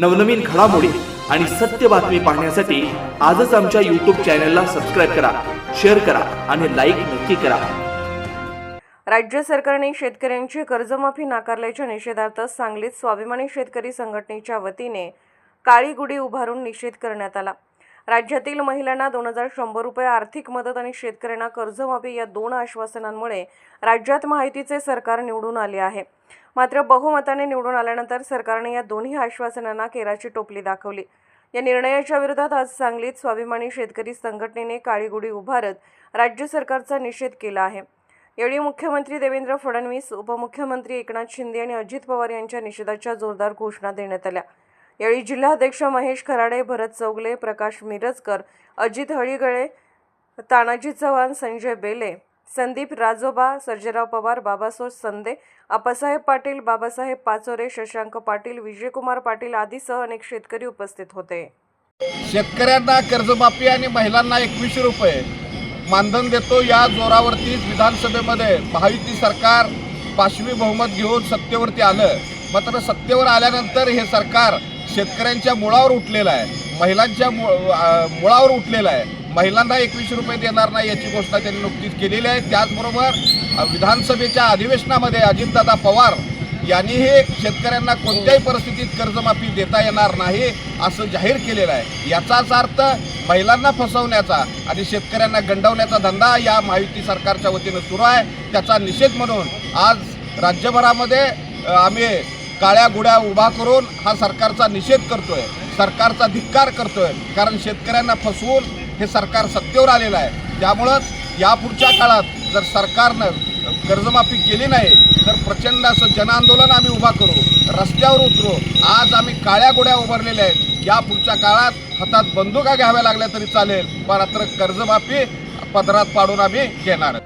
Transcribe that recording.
नवनवीन घडामोडी आणि सत्य बातमी पाहण्यासाठी आजच आमच्या यूट्यूब चॅनलला सबस्क्राईब करा शेअर करा आणि लाईक नक्की करा. राज्य सरकारने शेतकऱ्यांची कर्जमाफी नाकारल्याच्या निषेधार्थ सांगलीत स्वाभिमानी शेतकरी संघटनेच्या वतीने काळी गुढी उभारून निषेध करण्यात आला. राज्यातील महिलांना दोन हजार शंभर रुपये आर्थिक मदत आणि शेतकऱ्यांना कर्जमाफी या दोन आश्वासनांमुळे राज्यात माहितीचे सरकार निवडून आले आहे. मात्र बहुमताने निवडून आल्यानंतर सरकारने या दोन्ही आश्वासनांना केराची टोपली दाखवली. या निर्णयाच्या विरोधात आज सांगलीत स्वाभिमानी शेतकरी संघटनेने काळीगुडी उभारत राज्य सरकारचा निषेध केला आहे. यावेळी मुख्यमंत्री देवेंद्र फडणवीस उपमुख्यमंत्री एकनाथ शिंदे आणि अजित पवार यांच्या निषेधाच्या जोरदार घोषणा देण्यात आल्या. यावेळी जिल्हाध्यक्ष महेश खराडे भरत चौगले प्रकाश मिरजकर अजित हळीगळे तानाजी चव्हाण संजय बेले संदीप राजोबा सर्जेराव पवार बाबासो संदे आप्पासाहेब पाटील बाबासाहेब पाचोरे शशांक पाटील विजयकुमार पाटील आदीसह अनेक शेतकरी उपस्थित होते. शेतकऱ्यांना कर्जमाफी आणि महिलांना एकवीसशे रुपये मानधन देतो या जोरावरतीच विधानसभेमध्ये महायुती सरकार पाचवी बहुमत घेऊन सत्तेवरती आलं. मात्र सत्तेवर आल्यानंतर हे सरकार शेतकऱ्यांच्या मुळावर उठलेला आहे. महिलांच्या मु मुळावर उठलेलं आहे. महिलांना एकवीसशे रुपये देणार नाही याची घोषणा त्यांनी नुकतीच केलेली आहे. त्याचबरोबर विधानसभेच्या अधिवेशनामध्ये अजितदादा पवार यांनीही शेतकऱ्यांना कोणत्याही परिस्थितीत कर्जमाफी देता येणार नाही असं जाहीर केलेलं आहे. याचाच अर्थ महिलांना फसवण्याचा आणि शेतकऱ्यांना गंडवण्याचा धंदा या महायुती सरकारच्या वतीनं सुरू आहे. त्याचा निषेध म्हणून आज राज्यभरामध्ये आम्ही काळ्या गुड्या उभा करून हा सरकारचा निषेध करतोय सरकारचा धिक्कार करतोय. कारण शेतकऱ्यांना फसवून हे सरकार सत्तेवर आलेलं आहे. त्यामुळंच यापुढच्या काळात जर सरकारनं कर्जमाफी केली नाही तर प्रचंड असं जनआंदोलन आम्ही उभा करू रस्त्यावर उतरू. आज आम्ही काळ्या गोड्या उभारलेल्या आहेत. या पुढच्या काळात हातात बंदुका घ्याव्या लागल्या तरी चालेल मात्र कर्जमाफी पदरात पाडून आम्ही घेणार.